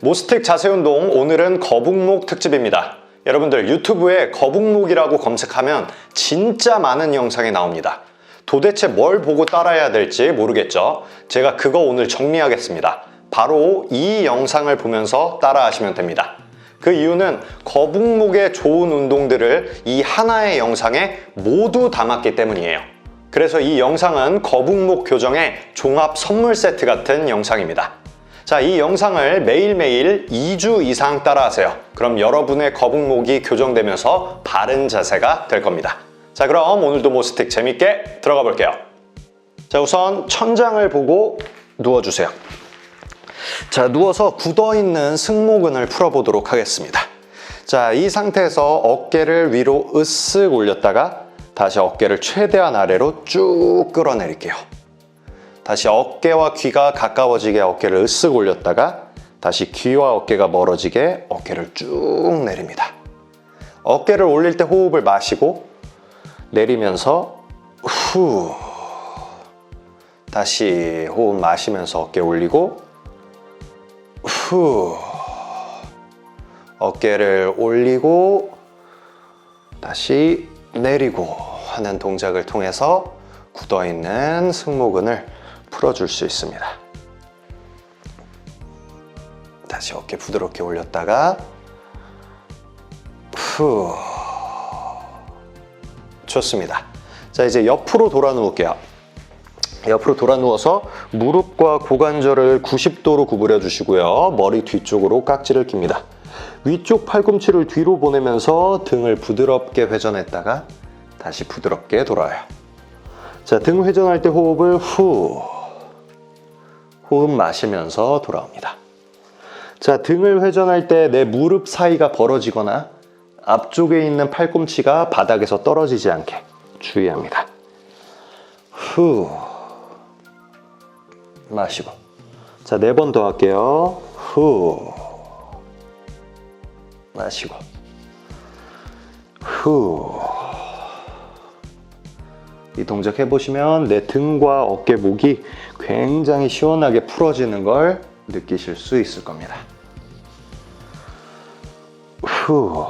모스틱 자세 운동 오늘은 거북목 특집입니다. 여러분들 유튜브에 거북목이라고 검색하면 진짜 많은 영상이 나옵니다. 도대체 뭘 보고 따라해야 될지 모르겠죠? 제가 그거 오늘 정리하겠습니다. 바로 이 영상을 보면서 따라하시면 됩니다. 그 이유는 거북목에 좋은 운동들을 이 하나의 영상에 모두 담았기 때문이에요. 그래서 이 영상은 거북목 교정의 종합 선물 세트 같은 영상입니다. 자, 이 영상을 매일매일 2주 이상 따라하세요. 그럼 여러분의 거북목이 교정되면서 바른 자세가 될 겁니다. 자, 그럼 오늘도 모스틱 재밌게 들어가 볼게요. 자, 우선 천장을 보고 누워주세요. 자, 누워서 굳어있는 승모근을 풀어보도록 하겠습니다. 자, 이 상태에서 어깨를 위로 으쓱 올렸다가 다시 어깨를 최대한 아래로 쭉 끌어내릴게요. 다시 어깨와 귀가 가까워지게 어깨를 으쓱 올렸다가 다시 귀와 어깨가 멀어지게 어깨를 쭉 내립니다. 어깨를 올릴 때 호흡을 마시고 내리면서 후 다시 호흡 마시면서 어깨 올리고 후 어깨를 올리고 다시 내리고 하는 동작을 통해서 굳어있는 승모근을 풀어줄 수 있습니다. 다시 어깨 부드럽게 올렸다가 후 좋습니다. 자 이제 옆으로 돌아 누울게요. 옆으로 돌아 누워서 무릎과 고관절을 90도로 구부려 주시고요. 머리 뒤쪽으로 깍지를 낍니다. 위쪽 팔꿈치를 뒤로 보내면서 등을 부드럽게 회전했다가 다시 부드럽게 돌아요. 자, 등 회전할 때 호흡을 후. 호흡 마시면서 돌아옵니다. 자, 등을 회전할 때 내 무릎 사이가 벌어지거나 앞쪽에 있는 팔꿈치가 바닥에서 떨어지지 않게 주의합니다. 후. 마시고. 자, 네 번 더 할게요. 후. 마시고. 후. 이 동작 해보시면 내 등과 어깨, 목이 굉장히 시원하게 풀어지는 걸 느끼실 수 있을 겁니다. 후.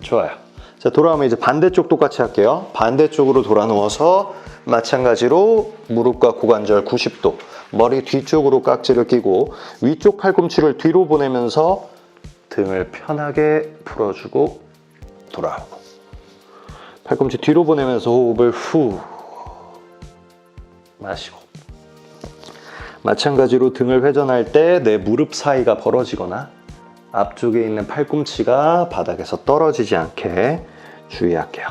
좋아요. 자, 돌아오면 이제 반대쪽 똑같이 할게요. 반대쪽으로 돌아 누워서 마찬가지로 무릎과 고관절 90도, 머리 뒤쪽으로 깍지를 끼고 위쪽 팔꿈치를 뒤로 보내면서 등을 편하게 풀어주고 돌아오고 팔꿈치 뒤로 보내면서 호흡을 후 마시고 마찬가지로 등을 회전할 때 내 무릎 사이가 벌어지거나 앞쪽에 있는 팔꿈치가 바닥에서 떨어지지 않게 주의할게요.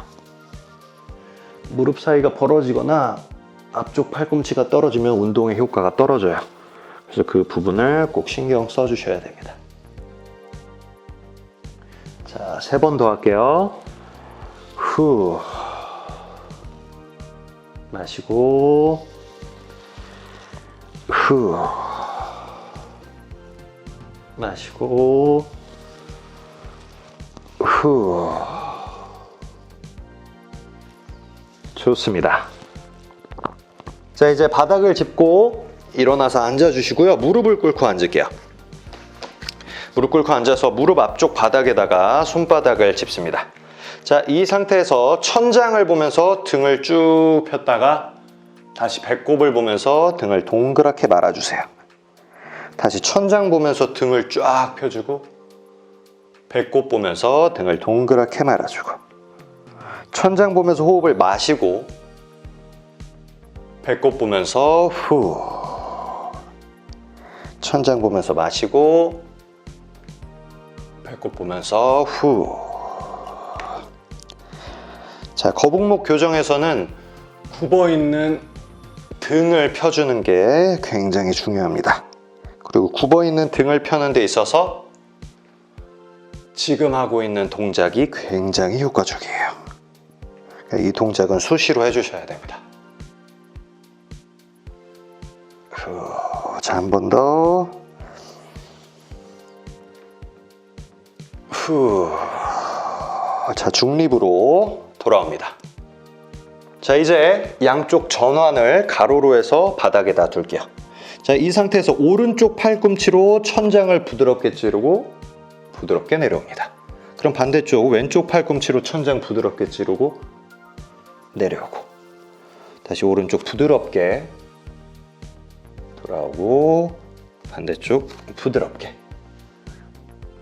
무릎 사이가 벌어지거나 앞쪽 팔꿈치가 떨어지면 운동의 효과가 떨어져요. 그래서 그 부분을 꼭 신경 써 주셔야 됩니다. 자, 세 번 더 할게요. 후. 마시고, 후. 마시고, 후. 좋습니다. 자, 이제 바닥을 짚고 일어나서 앉아 주시고요. 무릎을 꿇고 앉을게요. 무릎 꿇고 앉아서 무릎 앞쪽 바닥에다가 손바닥을 짚습니다. 자, 이 상태에서 천장을 보면서 등을 쭉 폈다가 다시 배꼽을 보면서 등을 동그랗게 말아주세요. 다시 천장 보면서 등을 쫙 펴주고 배꼽 보면서 등을 동그랗게 말아주고 천장 보면서 호흡을 마시고 배꼽 보면서 후 천장 보면서 마시고 배꼽 보면서 후. 자, 거북목 교정에서는 굽어 있는 등을 펴주는 게 굉장히 중요합니다. 그리고 굽어 있는 등을 펴는 데 있어서 지금 하고 있는 동작이 굉장히 효과적이에요. 이 동작은 수시로 해주셔야 됩니다. 후, 자, 한 번 더. 후. 자, 중립으로 돌아옵니다. 자, 이제 양쪽 전환을 가로로 해서 바닥에다 둘게요. 자, 이 상태에서 오른쪽 팔꿈치로 천장을 부드럽게 찌르고 부드럽게 내려옵니다. 그럼 반대쪽 왼쪽 팔꿈치로 천장 부드럽게 찌르고 내려오고 다시 오른쪽 부드럽게 돌아오고 반대쪽 부드럽게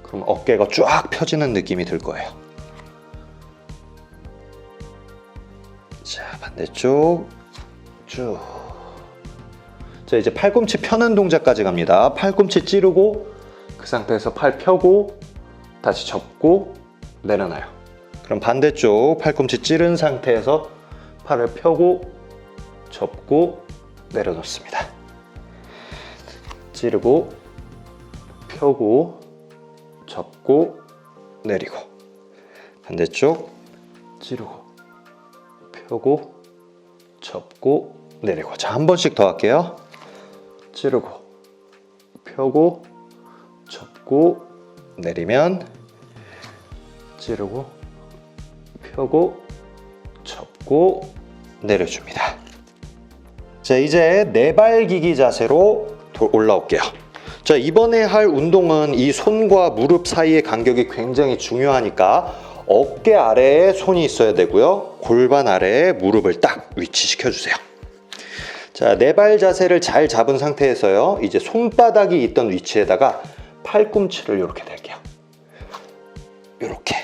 그럼 어깨가 쫙 펴지는 느낌이 들 거예요. 자, 반대쪽 쭉. 자, 이제 팔꿈치 펴는 동작까지 갑니다. 팔꿈치 찌르고 그 상태에서 팔 펴고 다시 접고 내려놔요. 그럼 반대쪽 팔꿈치 찌른 상태에서 팔을 펴고 접고 내려놓습니다. 찌르고 펴고 접고 내리고 반대쪽 찌르고 펴고 접고 내리고. 자 한 번씩 더 할게요. 찌르고 펴고 접고 내리면 찌르고 펴고 접고 내려줍니다. 자 이제 네발기기 자세로 도- 올라올게요. 자 이번에 할 운동은 이 손과 무릎 사이의 간격이 굉장히 중요하니까 어깨 아래에 손이 있어야 되고요. 골반 아래에 무릎을 딱 위치시켜 주세요 자, 네 발 자세를 잘 잡은 상태에서요. 이제 손바닥이 있던 위치에다가 팔꿈치를 이렇게 댈게요. 이렇게.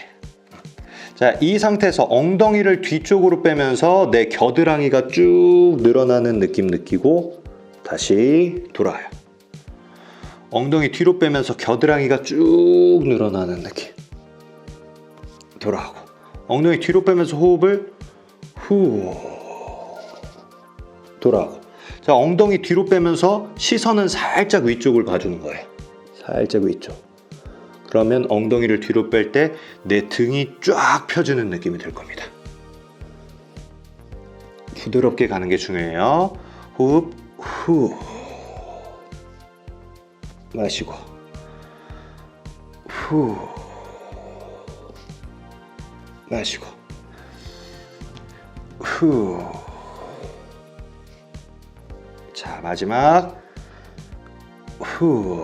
자, 이 상태에서 엉덩이를 뒤쪽으로 빼면서 내 겨드랑이가 쭉 늘어나는 느낌 느끼고 다시 돌아요. 엉덩이 뒤로 빼면서 겨드랑이가 쭉 늘어나는 느낌. 돌아오고. 엉덩이 뒤로 빼면서 호흡을 후 돌아오고. 자, 엉덩이 뒤로 빼면서 시선은 살짝 위쪽을 봐주는 거예요. 살짝 위쪽. 그러면 엉덩이를 뒤로 뺄 때 내 등이 쫙 펴지는 느낌이 들 겁니다. 부드럽게 가는 게 중요해요. 호흡, 후. 마시고. 후. 마시고. 후. 마지막. 후.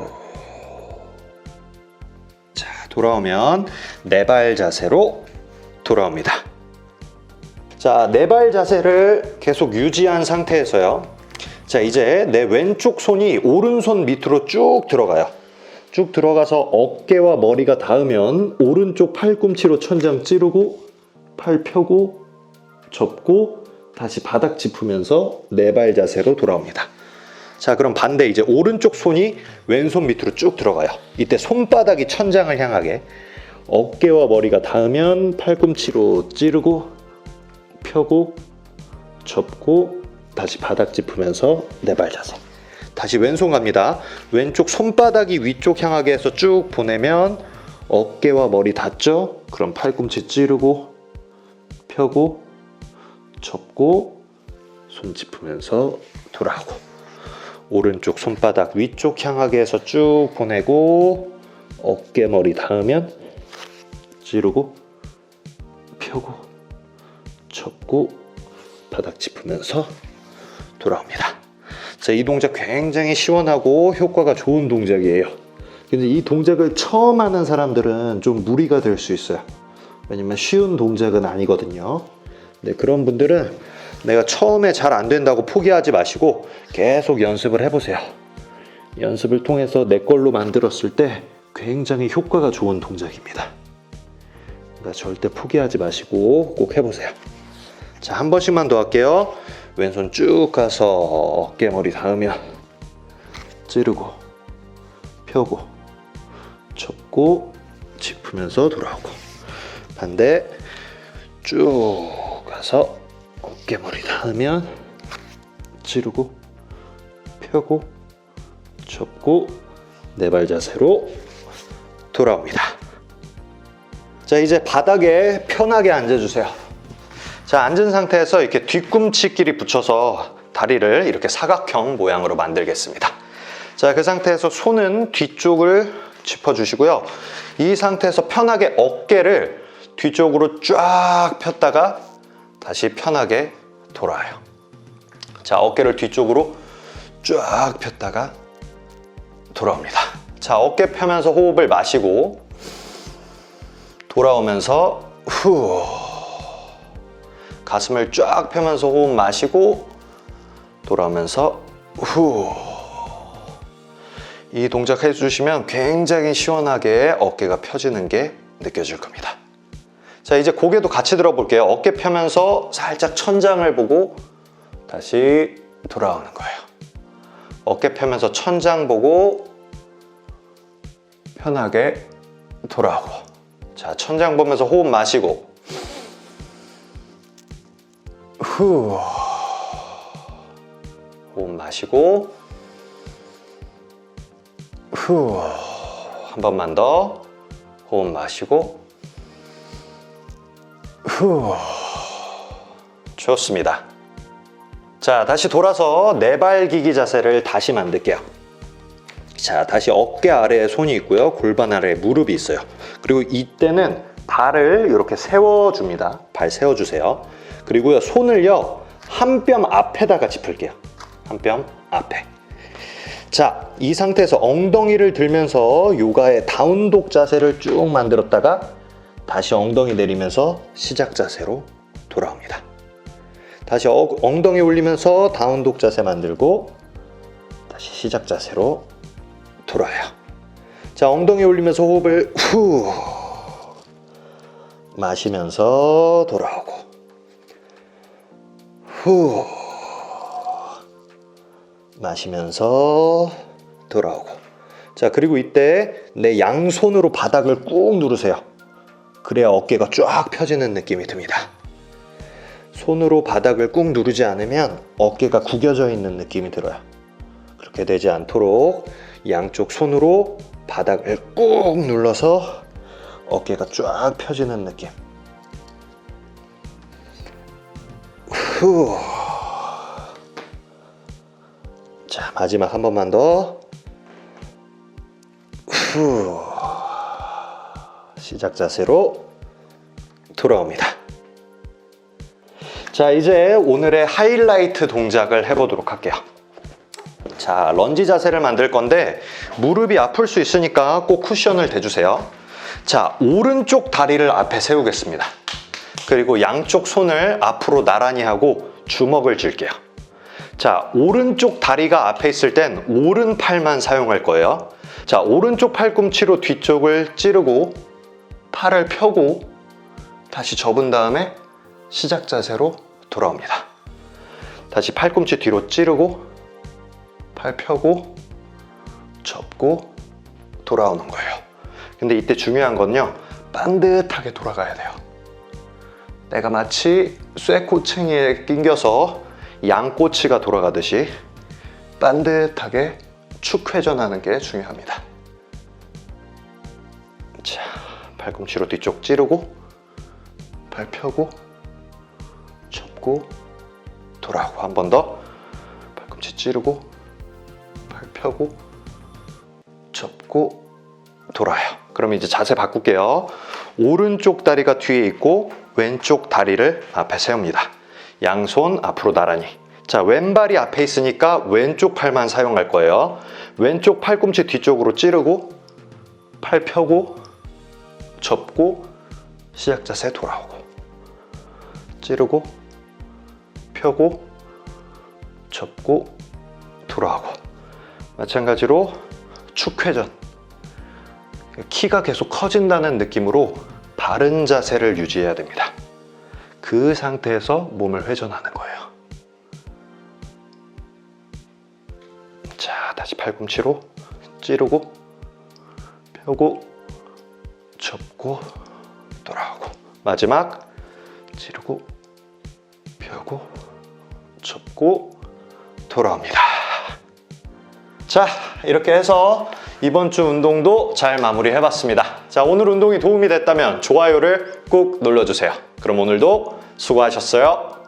자, 돌아오면 네 발 자세로 돌아옵니다. 자, 네 발 자세를 계속 유지한 상태에서요. 자, 이제 내 왼쪽 손이 오른손 밑으로 쭉 들어가요. 쭉 들어가서 어깨와 머리가 닿으면 오른쪽 팔꿈치로 천장 찌르고 팔 펴고 접고 다시 바닥 짚으면서 네 발 자세로 돌아옵니다. 자, 그럼 반대 이제 오른쪽 손이 왼손 밑으로 쭉 들어가요. 이때 손바닥이 천장을 향하게 어깨와 머리가 닿으면 팔꿈치로 찌르고 펴고 접고 다시 바닥 짚으면서 네발 자세. 다시 왼손 갑니다. 왼쪽 손바닥이 위쪽 향하게 해서 쭉 보내면 어깨와 머리 닿죠? 그럼 팔꿈치 찌르고 펴고 접고 손 짚으면서 돌아오고 오른쪽 손바닥 위쪽 향하게 해서 쭉 보내고 어깨 머리 닿으면 찌르고 펴고 접고 바닥 짚으면서 돌아옵니다. 자, 이 동작 굉장히 시원하고 효과가 좋은 동작이에요. 근데 이 동작을 처음 하는 사람들은 좀 무리가 될 수 있어요. 왜냐면 쉬운 동작은 아니거든요. 네, 그런 분들은 내가 처음에 잘 안 된다고 포기하지 마시고 계속 연습을 해보세요. 연습을 통해서 내 걸로 만들었을 때 굉장히 효과가 좋은 동작입니다. 그러니까 절대 포기하지 마시고 꼭 해보세요. 자, 한 번씩만 더 할게요. 왼손 쭉 가서 어깨머리 닿으면 찌르고 펴고 접고 짚으면서 돌아오고 반대 쭉 가서 어 깨머리 닿으면 찌르고 펴고 접고 네 발 자세로 돌아옵니다. 자 이제 바닥에 편하게 앉아주세요. 자 앉은 상태에서 이렇게 뒤꿈치끼리 붙여서 다리를 이렇게 사각형 모양으로 만들겠습니다. 자 그 상태에서 손은 뒤쪽을 짚어주시고요. 이 상태에서 편하게 어깨를 뒤쪽으로 쫙 폈다가 다시 편하게 돌아요. 자 어깨를 뒤쪽으로 쫙 폈다가 돌아옵니다. 자, 어깨 펴면서 호흡을 마시고 돌아오면서 후 가슴을 쫙 펴면서 호흡 마시고 돌아오면서 후. 이 동작 해주시면 굉장히 시원하게 어깨가 펴지는 게 느껴질 겁니다. 자, 이제 고개도 같이 들어볼게요. 어깨 펴면서 살짝 천장을 보고 다시 돌아오는 거예요. 어깨 펴면서 천장 보고 편하게 돌아오고. 자, 천장 보면서 호흡 마시고. 후. 호흡 마시고 후. 한 번만 더 호흡 마시고 후. 좋습니다. 자, 다시 돌아서 네발기기 자세를 다시 만들게요. 자, 다시 어깨 아래에 손이 있고요. 골반 아래에 무릎이 있어요. 그리고 이때는 발을 이렇게 세워줍니다. 발 세워주세요. 그리고요, 손을요, 한 뼘 앞에다가 짚을게요. 한 뼘 앞에. 자, 이 상태에서 엉덩이를 들면서 요가의 다운독 자세를 쭉 만들었다가 다시 엉덩이 내리면서 시작 자세로 돌아옵니다. 다시 어- 엉덩이 올리면서 다운독 자세 만들고 다시 시작 자세로 돌아요. 자, 엉덩이 올리면서 호흡을 후 마시면서 돌아오고 후 마시면서 돌아오고 자, 그리고 이때 내 양손으로 바닥을 꾹 누르세요. 그래야 어깨가 쫙 펴지는 느낌이 듭니다. 손으로 바닥을 꾹 누르지 않으면 어깨가 구겨져 있는 느낌이 들어요. 그렇게 되지 않도록 양쪽 손으로 바닥을 꾹 눌러서 어깨가 쫙 펴지는 느낌. 후. 자, 마지막 한 번만 더. 후. 시작 자세로 돌아옵니다. 자, 이제 오늘의 하이라이트 동작을 해보도록 할게요. 자, 런지 자세를 만들 건데 무릎이 아플 수 있으니까 꼭 쿠션을 대주세요. 자, 오른쪽 다리를 앞에 세우겠습니다. 그리고 양쪽 손을 앞으로 나란히 하고 주먹을 쥘게요. 자, 오른쪽 다리가 앞에 있을 땐 오른팔만 사용할 거예요. 자, 오른쪽 팔꿈치로 뒤쪽을 찌르고 팔을 펴고 다시 접은 다음에 시작 자세로 돌아옵니다. 다시 팔꿈치 뒤로 찌르고 팔 펴고 접고 돌아오는 거예요. 근데 이때 중요한 건요. 반듯하게 돌아가야 돼요. 내가 마치 쇠꼬챙이에 낑겨서 양꼬치가 돌아가듯이 반듯하게 축 회전하는 게 중요합니다. 팔꿈치로 뒤쪽 찌르고 발 펴고 접고 돌아오고 한 번 더 팔꿈치 찌르고 팔 펴고 접고 돌아요. 그럼 이제 자세 바꿀게요. 오른쪽 다리가 뒤에 있고 왼쪽 다리를 앞에 세웁니다. 양손 앞으로 나란히. 자, 왼발이 앞에 있으니까 왼쪽 팔만 사용할 거예요. 왼쪽 팔꿈치 뒤쪽으로 찌르고 팔 펴고 접고 시작 자세 돌아오고 찌르고 펴고 접고 돌아오고 마찬가지로 축회전 키가 계속 커진다는 느낌으로 바른 자세를 유지해야 됩니다. 그 상태에서 몸을 회전하는 거예요. 자, 다시 팔꿈치로 찌르고 펴고 접고 돌아오고 마지막 찌르고 펴고 접고 돌아옵니다. 자, 이렇게 해서 이번 주 운동도 잘 마무리 해 봤습니다. 자, 오늘 운동이 도움이 됐다면 좋아요를 꾹 눌러주세요. 그럼 오늘도 수고하셨어요.